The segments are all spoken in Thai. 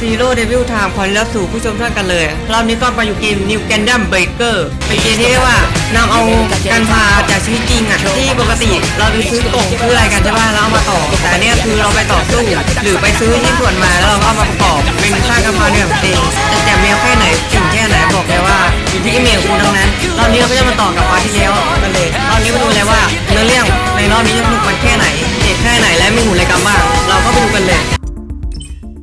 Zero Devil Time ขอต้อนรับสู่ผู้ชมท่านกันเลยรอบนี้ก็มาอยู่เกม New Gundam Breaker เป็นเกมที่เรียกว่านำเอาการพาจากชีวิตจริงอะที่ปกติเราไปซื้อกล่องซื้ออะไรกันใช่ป่ะแล้วเอามาต่อ แต่อันเนี่ยคือเราไปต่อสู้หรือไปซื้อที่ส่วนมาแล้วเราก็เอามาประกอบเป็นค่าการพาเนี่ยของเองแต่แจมเมลแค่ไหนถึงแค่ไหนบอกเลยว่าอยู่ที่อีเมลคุณทั้งนั้นรอบนี้เราก็จะมาต่อกับพาร์ทที่แล้วกันเลยรอบนี้มาดูเลยว่าเนื้อเรื่องในรอบนี้จะสนุกมันแค่ไหนเด็ดแค่ไหนและมีหุ่นอะไรกันบ้าง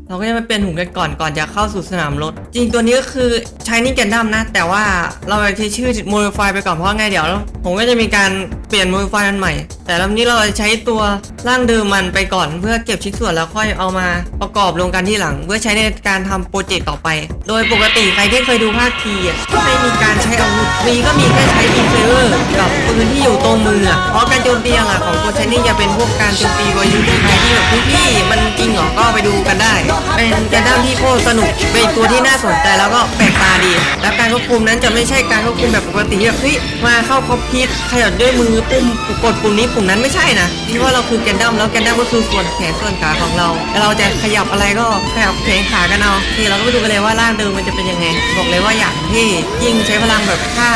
เราก็จะมาเปลี่ยนหุ่นกันก่อนก่อนจะเข้าสู่สนามรถ จริงตัวนี้ก็คือใช้นี่แกนดัมนะ แต่ว่าเราจะใช้ชื่อ modify ไปก่อนเพราะไงเดี๋ยว ผมก็จะมีการเปลี่ยน modify อันใหม่ แต่รอบนี้เราจะใช้ตัวร่างเดิมมันไปก่อนเพื่อเก็บชิ้นส่วนแล้วค่อยเอามาประกอบรวมกันที่หลัง เพื่อใช้ในการทำโปรเจกต์ต่อไป โดยปกติใครที่เคยดูภาคทีอะก็ไม่มีการใช้อาวุธมีก็มีแค่ใช้อินเฟเวอร์กับปืนที่อยู่ตรงมือเพราะการโจมตีหลักของตัวใช้นี่จะเป็นพวกการโจมตีวายุใครที่แบบพี่ๆมันจริงเหรอก็ไปดูกันได้เป็นแกนดั้มที่โคตรสนุก เป็นตัวที่น่าสนใจแล้วก็แปลกตาดี แล้วการควบคุมนั้นจะไม่ใช่การควบคุมแบบปกติที่แบบเฮ้ยมาเข้าคอมพิวขยับด้วยมือปุ่มกดปุ่มนี้ปุ่มนั้นไม่ใช่นะที่ว่าเราคือแกนดั้มแล้วแกนดั้มก็คือส่วนแขนส่วนขาของเราแล้วเราจะขยับอะไรก็ขยับแขนขากันเอาทีเราก็ไปดูกันเลยว่าร่างเดิมมันจะเป็นยังไง บอกเลยว่าอย่างที่ยิ่งใช้พลังแบบค่า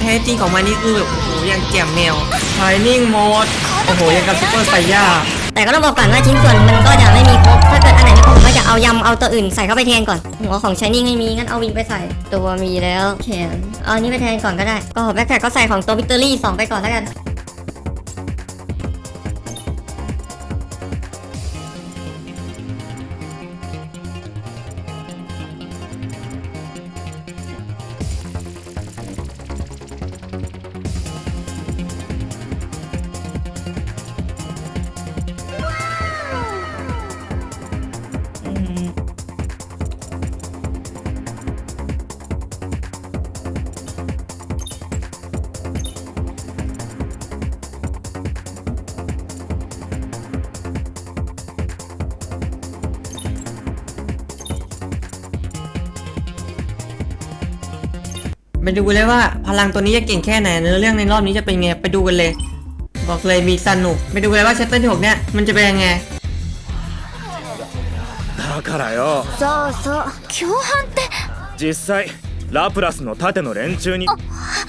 แท้จริงของมันนี่คือแบบโอ้โหยังแจ่มแมว Shining Mode โอ้โหยังกับซุปเปอร์ไซย่า แต่ก็ต้องบอกก่อนว่าชิ้นส่วนมันก็จะไม่มีครบ ถ้าเกิดอันไหนไม่ครบก็จะเอายำเอาตัวอื่นใส่เข้าไปแทนก่อน หัวของชายนิ่งไม่มีงั้นเอาวิงไปใส่ ตัวมีแล้วแขนเอาอันนี้ไปแทนก่อนก็ได้ ก็แบ็คแพคก็ใส่ของตัววิกตอรี่สองไปก่อนแล้วกัน ไปดูเลยว่าพลังตัวนี้จะเก่งแค่ไหนเนื้อเรื่องในรอบนี้จะเป็นไงไปดูกันเลย บอกเลยมีสนุกไปดูกันเลยว่าเชปเตอร์ที่หกเนี่ยมันจะเป็นยังไง だからよそうそう共犯って実際ラプラスの盾の連中に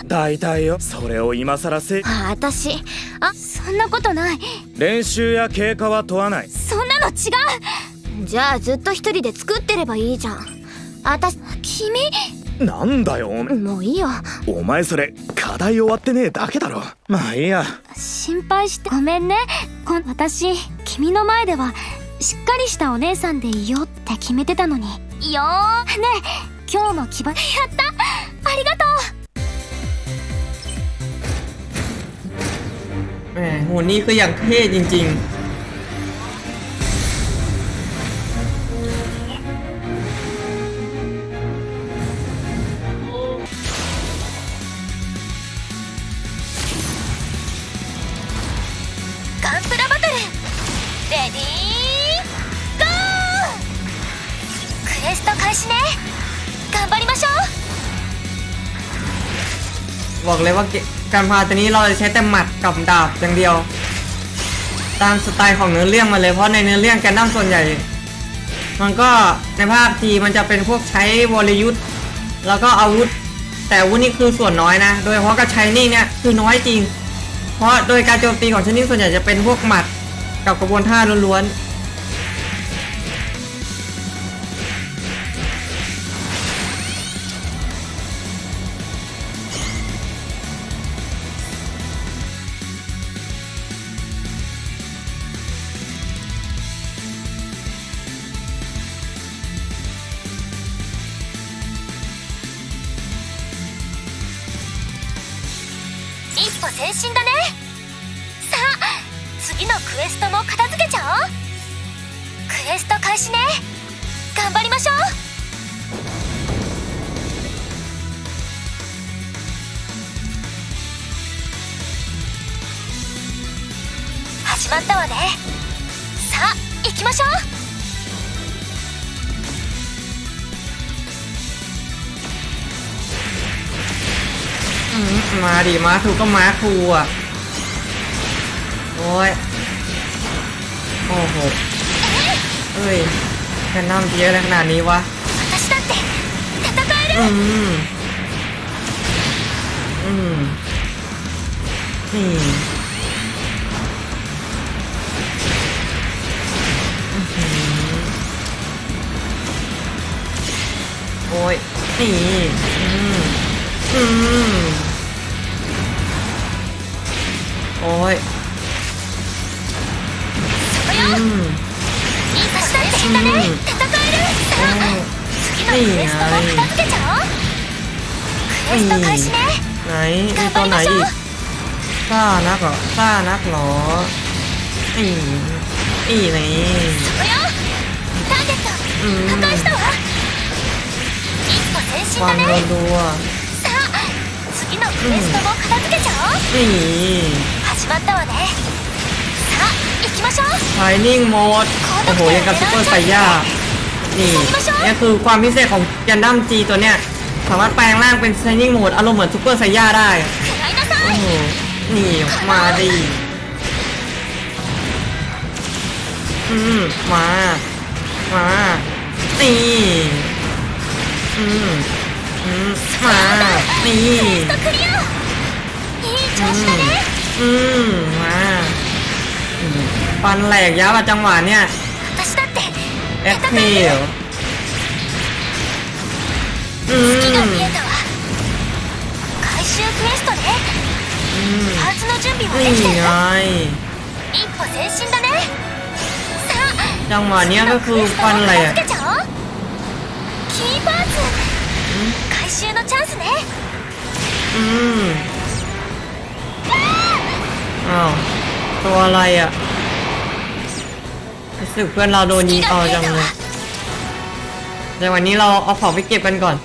大体よそれを今さらせあ私あそんなことない練習や経過は問わないそんなの違うじゃあずっと一人で作ってればいいじゃんあたし君 なんだよおめもういいよお前それ課題終わってねえだけだろまあいいや心配してごめんねこ私君の前ではしっかりしたお姉さんでいようって決めてたのによーねえ今日の気分やったありがとう แหมโหนี่คืออย่างเท่จริง ガ เลยว่าการพาตัวนี้เราจะใช้แต่หมัดกับดาบอย่างเดียว ตามสไตล์ของเนื้อเรื่องมาเลยเพราะในเนื้อเรื่องแกนดั้มส่วนใหญ่ มันก็ในภาคทีมันจะเป็นพวกใช้วรยุทธ์แล้วก็อาวุธ แต่วุธนี่คือส่วนน้อยนะ โดยเฉพาะกับใช้นี่เนี่ยคือน้อยจริง เพราะโดยการโจมตีของชนิดส่วนใหญ่จะเป็นพวกหมัดกับกระบวนท่าล้วนๆ 前進だね。さあ次のクエストも片付けちゃおう。クエスト開始ね。頑張りましょう。始まったわね。さあ行きましょう。 มาดิมาถูกก็มาครูอะ โอ้ย โอ้โหเอ้ยแค่น้ำเยอะขนาดนี้วะอืม อืม นี่โอ้ยนี่ อืม อืม โอ้ยอืมนี่ไงนี่ไหนมีตันไหนอีกซ่านักเหรอซ่านักหรออีอีนี่อืมฟันรัวๆนี่ ไฟนิ่งโหมด โอ้โห ยังกับซูเปอร์ไซย่า นี่นี่คือความพิเศษของยันดั้มจีตัวเนี้ย สามารถแปลงร่างเป็นไฟนิ่งโหมด อารมณ์เหมือนซูเปอร์ไซย่าได้ โอ้โห นี่ มาดีอืม มา มา นี่ อืม อืม มา นี่อืม มา ฟันแหลกยับอะจังหวะเนี่ยเอคพีฟอืมนี่ไงจังหวะเนี้ยก็คือฟันแหลกอืมอ้าวตัวอะไรอะ รู้สึกเพื่อนเราโดนยิงเอาจังเลยแต่วันนี้เราเอาของไปเก็บกันก่อน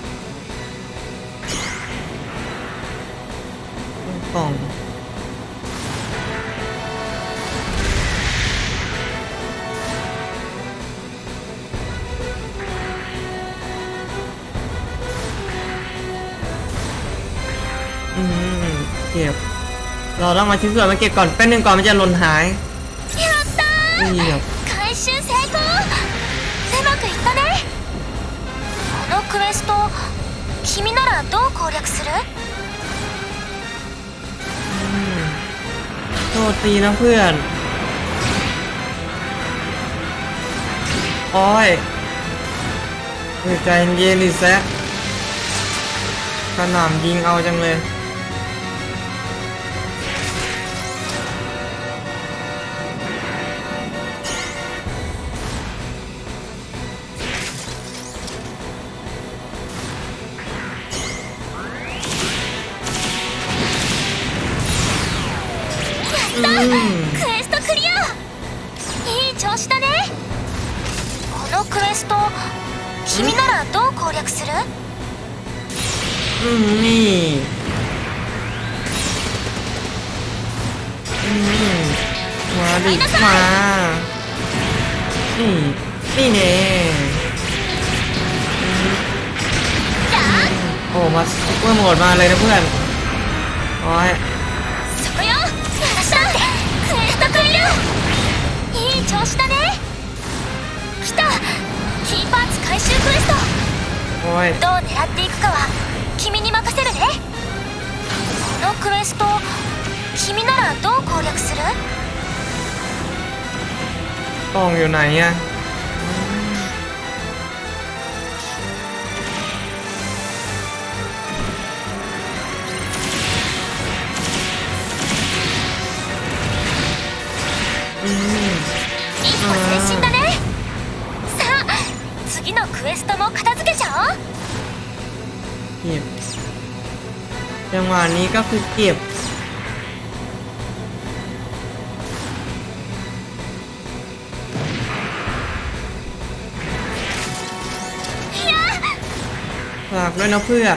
กล่องอืมเก็บ เราต้องมาชิ้นส่วนมาเก็บก่อนแป๊บนึงก่อนมันจะหล่นหายเก็บ 回収成功うまくいったねこのクエスト君ならどう攻略する โทษทีนะเพื่อน โอ้ยเฮ้ยใจเย็นๆดิแซะกระหน่ำยิงเอาจังเลย クエストクリアいい調子だねこのクエスト君ならどう攻略する อืมนี่อืมมาดิมานี่นี่เน่อืมโอ้มาซุปเปอร์โหมดมาเลยนะเพื่อนโอ้ย エストクリアいい調子だね来たキーパーツ回収クエスト โอ้ย どう狙っていくかは君に任せるねこのクエスト君ならどう攻略する กล่องอยู่ไหนอะ จังหวะนี้ก็คือเก็บ ฝากด้วยนะเพื่อน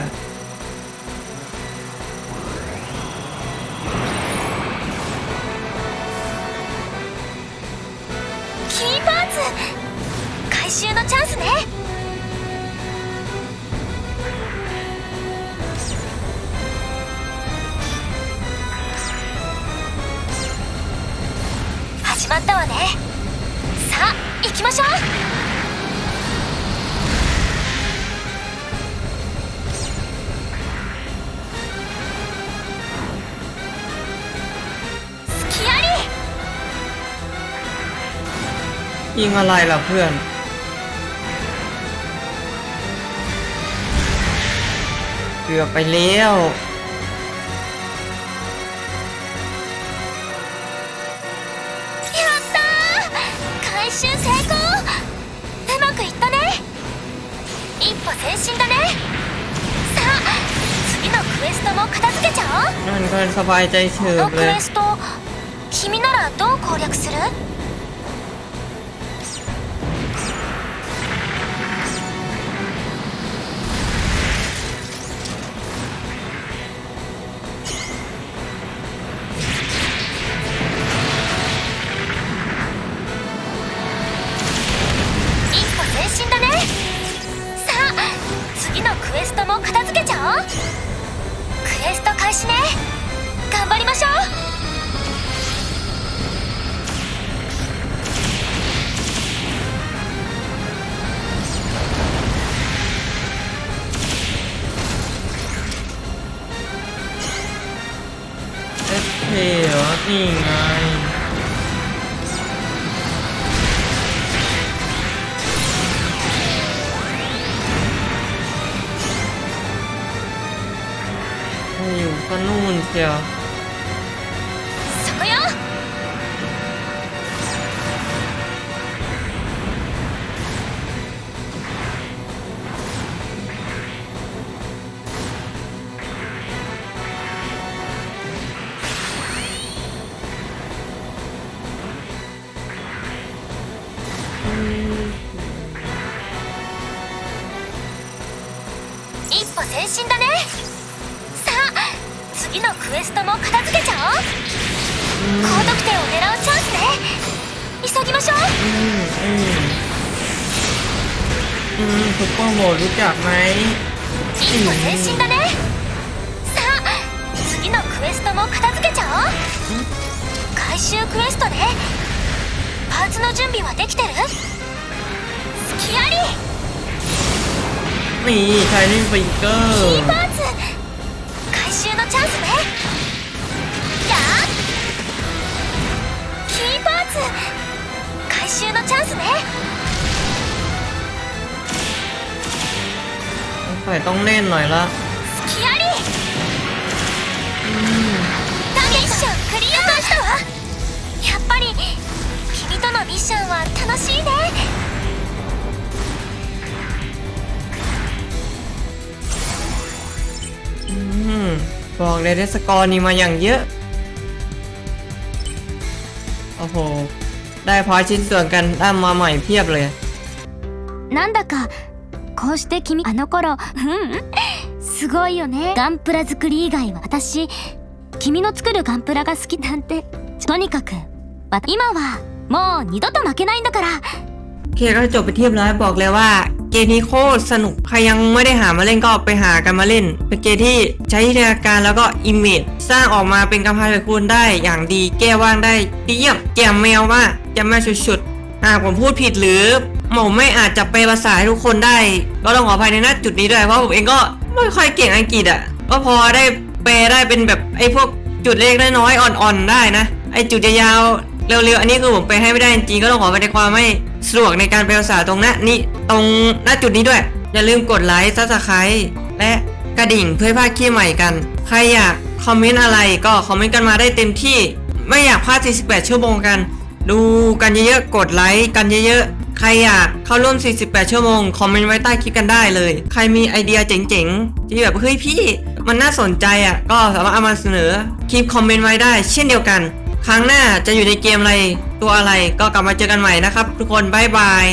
行きましょうยิงอะไรล่ะเพื่อน เกือบไปแล้ว 周成功。うまくいったね。一歩前進だね。さあ次のクエストも片付けちゃおう。このクエスト君ならどう攻略する？ นี่ไง อยู่ก็นู่นเชียว 前進だねさあ次のクエストも片付けちゃおう高得点を狙うチャンスね急ぎましょう อืมอืมอืมซุปเปอร์โหมดรู้จักไหม 一歩前進だねさあ次のクエストも片付けちゃおう回収クエストねパーツの準備はできてる隙あり นี่ชายนิ่งฟิงเกอ キー ร์ パーツ回収のチャンスねやあキーパーツ回収のチャンスね ใส่ต้องเล่นหน่อยละ 隙ありミッションクリアしたわやっぱり君とのミッションは楽しいね บอกเลยได้สกอร์นี้มาอย่างเยอะ โอ้โห ได้พอยชิ้นส่วนกันได้มาใหม่เพียบเลย なんだかこうして君あの頃うんすごいよねガンプラ作り以外は私君の作るガンプラが好きなんてとにかくわ今はもう二度と負けないんだから โอเคก็จบไปเทียบร้อยบอกเลยว่า เกมนี้โคตรสนุก ใครยังไม่ได้หามาเล่นก็ไปหากันมาเล่น เป็นเกมที่ใช้จินตนาการแล้วก็อิมเมจสร้างออกมาเป็นกำแพงคูณได้อย่างดีแก้ว่างได้ดีเยี่ยมแกมแมวมากแกมแมวสุดๆหากผมพูดผิดหรือผมไม่อาจจะไปภาษาให้ทุกคนได้ ก็ต้องขออภัยในณจุดนี้ด้วยเพราะผมเองก็ไม่ค่อยเก่งอังกฤษอะก็พอได้แปลได้เป็นแบบไอ้พวกจุดเล็กๆน้อยๆอ่อนๆได้นะไอ้จุดยาวๆเร็วๆอันนี้คือผมไปให้ไม่ได้จริงก็ต้องขอไปในความไม่ สะดวกในการแปลภาษาตรงนั้นนี่ตรงหน้าจุดนี้ด้วย อย่าลืมกดไลค์ซับสไครต์และกระดิ่งเพื่อพลาดคลิปใหม่กัน ใครอยากคอมเมนต์อะไรก็คอมเมนต์กันมาได้เต็มที่ ไม่อยากพลาด 48 ชั่วโมงกัน ดูกันเยอะๆ กดไลค์กันเยอะๆ ใครอยากเข้าร่วม 48 ชั่วโมง คอมเมนต์ไว้ใต้คลิปกันได้เลย ใครมีไอเดียเจ๋งๆ ที่แบบเฮ้ยพี่ มันน่าสนใจอะ ก็สามารถเอามาเสนอคลิปคอมเมนต์ไว้ได้ เช่นเดียวกัน ครั้งหน้าจะอยู่ในเกมอะไร ตัวอะไรก็กลับมาเจอกันใหม่นะครับ ทุกคนบ๊ายบาย